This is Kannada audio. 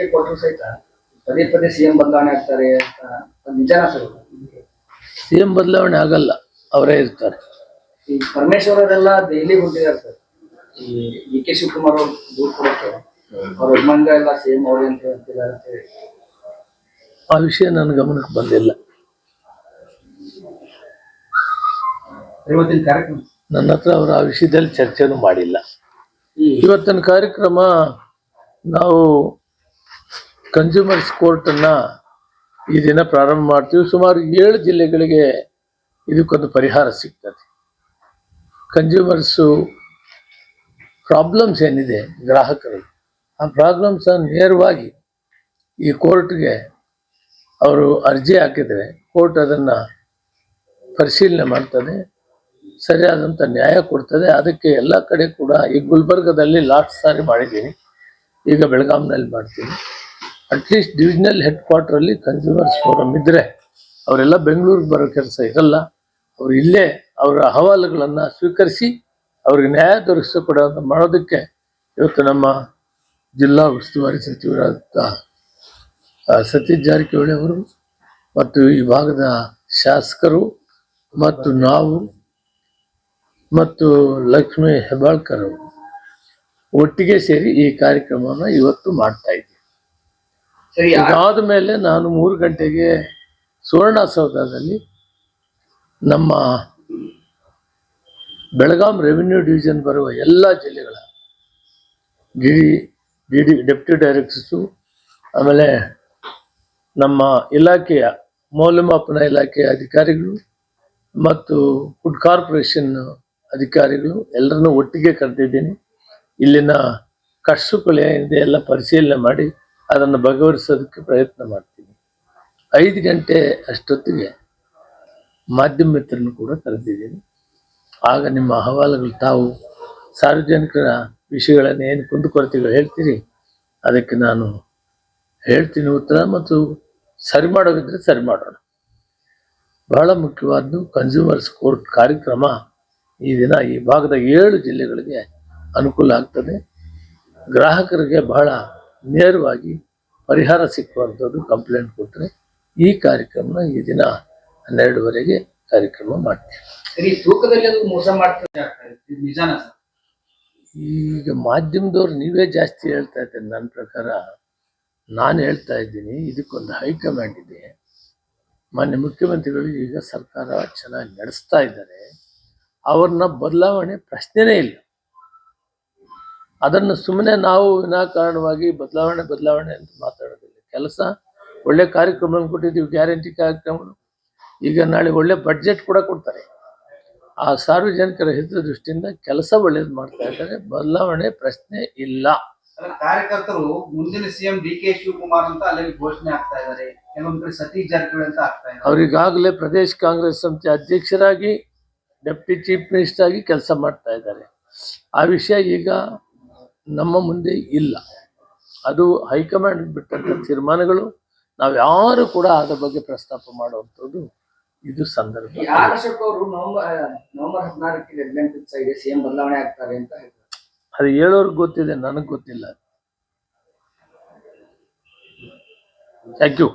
ಹೇಳಿಕೆ ಕೊಟ್ಟರು ಸಹಿತ ಪದೇ ಪದೇ ಸಿಎಂ ಬದಲಾವಣೆ ಆಗ್ತಾರೆ ಅಂತ ಅದು ನಿಜಾನ ಸರ್. ಸಿ ಎಂ ಬದಲಾವಣೆ ಆಗಲ್ಲ ಅವರೇ ಇರ್ತಾರೆ. ಈ ಪರಮೇಶ್ವರ ಅವರೆಲ್ಲ ದೆಹಲಿ ಹೊಂಟಿದ್ದಾರೆ ಸರ್. ಈ ಡಿ ಕೆ ಶಿವಕುಮಾರ್ ಅವ್ರು ದೂರ ಕೊಡಕ್ಕೆ ಅವ್ರ ಮಂಗ ಎಲ್ಲ ಸಿಎಂ ಅವರು ಅಂತ ಹೇಳ್ತಿದ್ದಾರೆ ಅಂತ ಹೇಳಿ. ಆ ವಿಷಯ ನನ್ನ ಗಮನಕ್ಕೆ ಬಂದಿಲ್ಲ. ಇವತ್ತಿನ ಕಾರ್ಯಕ್ರಮ? ನನ್ನ ಹತ್ರ ಅವರು ಆ ವಿಷಯದಲ್ಲಿ ಚರ್ಚೆನೂ ಮಾಡಿಲ್ಲ. ಇವತ್ತಿನ ಕಾರ್ಯಕ್ರಮ ನಾವು ಕನ್ಸ್ಯೂಮರ್ಸ್ ಕೋರ್ಟನ್ನು ಈ ದಿನ ಪ್ರಾರಂಭ ಮಾಡ್ತೀವಿ. ಸುಮಾರು ಏಳು ಜಿಲ್ಲೆಗಳಿಗೆ ಇದಕ್ಕೊಂದು ಪರಿಹಾರ ಸಿಗ್ತದೆ. ಕನ್ಸ್ಯೂಮರ್ಸು ಪ್ರಾಬ್ಲಮ್ಸ್ ಏನಿದೆ ಗ್ರಾಹಕರು ಆ ಪ್ರಾಬ್ಲಮ್ಸನ್ನು ನೇರವಾಗಿ ಈ ಕೋರ್ಟ್ಗೆ ಅವರು ಅರ್ಜಿ ಹಾಕಿದರೆ ಕೋರ್ಟ್ ಅದನ್ನು ಪರಿಶೀಲನೆ ಮಾಡ್ತದೆ. ಸರಿಯಾದಂಥ ನ್ಯಾಯ ಕೊಡ್ತದೆ. ಅದಕ್ಕೆ ಎಲ್ಲ ಕಡೆ ಕೂಡ ಈ ಗುಲ್ಬರ್ಗದಲ್ಲಿ ಲಾಸ್ಟ್ ಸಾರಿ ಮಾಡಿದ್ದೀನಿ. ಈಗ ಬೆಳಗಾಂನಲ್ಲಿ ಮಾಡ್ತೀನಿ. ಅಟ್ಲೀಸ್ಟ್ ಡಿವಿಷನಲ್ ಹೆಡ್ ಕ್ವಾರ್ಟ್ರಲ್ಲಿ ಕನ್ಸ್ಯೂಮರ್ಸ್ ಫೋರಮ್ ಇದ್ದರೆ ಅವರೆಲ್ಲ ಬೆಂಗಳೂರಿಗೆ ಬರೋ ಕೆಲಸ ಇರಲ್ಲ. ಅವರು ಇಲ್ಲೇ ಅವರ ಅಹವಾಲುಗಳನ್ನು ಸ್ವೀಕರಿಸಿ ಅವ್ರಿಗೆ ನ್ಯಾಯ ದೊರಕಿಸಿಕೊಡೋ ಮಾಡೋದಕ್ಕೆ ಇವತ್ತು ನಮ್ಮ ಜಿಲ್ಲಾ ಉಸ್ತುವಾರಿ ಸಚಿವರಾದ ಸತೀಶ್ ಜಾರಕಿಹೊಳಿ ಅವರು ಮತ್ತು ಈ ಭಾಗದ ಶಾಸಕರು ಮತ್ತು ನಾವು ಮತ್ತು ಲಕ್ಷ್ಮೀ ಹೆಬ್ಬಾಳ್ಕರ್ ಅವರು ಒಟ್ಟಿಗೆ ಸೇರಿ ಈ ಕಾರ್ಯಕ್ರಮವನ್ನು ಇವತ್ತು ಮಾಡ್ತಾ ಇದ್ದೀವಿ. ಇದಾದ ಮೇಲೆ ನಾನು ಮೂರು ಗಂಟೆಗೆ ಸುವರ್ಣಸೌಧದಲ್ಲಿ ನಮ್ಮ ಬೆಳಗಾಂ ರೆವಿನ್ಯೂ ಡಿವಿಷನ್ ಬರುವ ಎಲ್ಲ ಜಿಲ್ಲೆಗಳ D D D deputy directors, ಆಮೇಲೆ ನಮ್ಮ ಇಲಾಖೆಯ ಮೌಲ್ಯಮಾಪನ ಇಲಾಖೆಯ ಅಧಿಕಾರಿಗಳು ಮತ್ತು ಫುಡ್ ಕಾರ್ಪೊರೇಷನ್ ಅಧಿಕಾರಿಗಳು ಎಲ್ಲರನ್ನೂ ಒಟ್ಟಿಗೆ ಕರೆದಿದ್ದೀನಿ. ಇಲ್ಲಿನ ಕಷ್ಟಗಳು ಏನಿದೆ ಎಲ್ಲ ಪರಿಶೀಲನೆ ಮಾಡಿ ಅದನ್ನು ಬಗೆಹರಿಸೋದಕ್ಕೆ ಪ್ರಯತ್ನ ಮಾಡ್ತೀನಿ. ಐದು ಗಂಟೆ ಅಷ್ಟೊತ್ತಿಗೆ ಮಾಧ್ಯಮ ಮಿತ್ರರನ್ನು ಕೂಡ ಕರೆದಿದ್ದೀನಿ. ಆಗ ನಿಮ್ಮ ಅಹವಾಲುಗಳು ತಾವು ಸಾರ್ವಜನಿಕರ ವಿಷಯಗಳನ್ನು ಏನು ಕುಂದುಕೊರತೆಗಳು ಹೇಳ್ತೀರಿ, ಅದಕ್ಕೆ ನಾನು ಹೇಳ್ತೀನಿ ಉತ್ತರ ಮತ್ತು ಸರಿ ಮಾಡೋದಿದ್ರೆ ಸರಿ ಮಾಡೋಣ. ಬಹಳ ಮುಖ್ಯವಾದ್ದು ಕನ್ಸ್ಯೂಮರ್ಸ್ ಕೋರ್ಟ್ ಕಾರ್ಯಕ್ರಮ ಈ ದಿನ ಈ ಭಾಗದ ಏಳು ಜಿಲ್ಲೆಗಳಿಗೆ ಅನುಕೂಲ ಆಗ್ತದೆ. ಗ್ರಾಹಕರಿಗೆ ಬಹಳ ನೇರವಾಗಿ ಪರಿಹಾರ ಸಿಕ್ಕುವಂಥದ್ದು ಕಂಪ್ಲೇಂಟ್ ಕೊಟ್ಟರೆ ಈ ಕಾರ್ಯಕ್ರಮ ಈ ದಿನ ಹನ್ನೆರಡುವರೆಗೆ ಕಾರ್ಯಕ್ರಮ ಮಾಡ್ತೀವಿ. ಸರಿ ತೂಕದಲ್ಲಿ ಅದು ಮೋಸ ಮಾಡ್ತಾರೆ ಇದು ನಿಜಾನ ಸರ್? ಈಗ ಮಾಧ್ಯಮದವ್ರು ನೀವೇ ಜಾಸ್ತಿ ಹೇಳ್ತಾ ಇದ್ದೀನಿ ನನ್ನ ಪ್ರಕಾರ ನಾನು ಹೇಳ್ತಾ ಇದ್ದೀನಿ ಇದಕ್ಕೊಂದು ಹೈಕಮಾಂಡ್ ಇದೆ. ಮಾನ್ಯ ಮುಖ್ಯಮಂತ್ರಿಗಳು ಈಗ ಸರ್ಕಾರ ಚೆನ್ನಾಗಿ ನಡೆಸ್ತಾ ಇದ್ದಾರೆ. ಅವ್ರನ್ನ ಬದಲಾವಣೆ ಪ್ರಶ್ನೆನೇ ಇಲ್ಲ. ಅದನ್ನು ಸುಮ್ಮನೆ ನಾವು ವಿನಾಕಾರಣವಾಗಿ ಬದಲಾವಣೆ ಬದಲಾವಣೆ ಅಂತ ಮಾತಾಡೋದಿಲ್ಲ. ಕೆಲಸ ಒಳ್ಳೆ ಕಾರ್ಯಕ್ರಮ ಕೊಟ್ಟಿದ್ದೀವಿ ಗ್ಯಾರಂಟಿ ಕಾರ್ಯಕ್ರಮಗಳು ಈಗ ನಾಳೆ ಒಳ್ಳೆ ಬಡ್ಜೆಟ್ ಕೂಡ ಕೊಡ್ತಾರೆ. ಆ ಸಾರ್ವಜನಿಕರ ಹಿತದೃಷ್ಟಿಯಿಂದ ಕೆಲಸ ಒಳ್ಳೇದು ಮಾಡ್ತಾ ಇದ್ದಾರೆ. ಬದಲಾವಣೆ ಪ್ರಶ್ನೆ ಇಲ್ಲ. ಕಾರ್ಯಕರ್ತರು ಮುಂದಿನ ಸಿಎಂ ಡಿ ಕೆ ಶಿವಕುಮಾರ್ ಅಂತ ಅಲ್ಲಿ ಘೋಷಣೆ ಆಗ್ತಾ ಇದ್ದಾರೆ. ಕೆಲವೊಂದು ಕಡೆ ಸತೀಶ್ ಜಾರಕಿಹೊಳಿ ಅಂತ ಆಗ್ತಾ ಇದ್ದಾರೆ. ಅವರಿಗಾಗಲೇ ಪ್ರದೇಶ ಕಾಂಗ್ರೆಸ್ ಸಮಿತಿ ಅಧ್ಯಕ್ಷರಾಗಿ ಡೆಪ್ಟಿ ಚೀಫ್ ಮಿನಿಸ್ಟರ್ ಆಗಿ ಕೆಲಸ ಮಾಡ್ತಾ ಇದ್ದಾರೆ. ಆ ವಿಷಯ ಈಗ ನಮ್ಮ ಮುಂದೆ ಇಲ್ಲ. ಅದು ಹೈಕಮಾಂಡ್ ಬಿಟ್ಟಂತ ತೀರ್ಮಾನಗಳು ನಾವು ಯಾರು ಕೂಡ ಅದರ ಬಗ್ಗೆ ಪ್ರಸ್ತಾಪ ಮಾಡುವಂಥದ್ದು ಇದು ಸಂದರ್ಭ. ಅದು ಹೇಳೋರ್ಗೆ ಗೊತ್ತಿದೆ ನನಗೆ ಗೊತ್ತಿಲ್ಲ. Thank you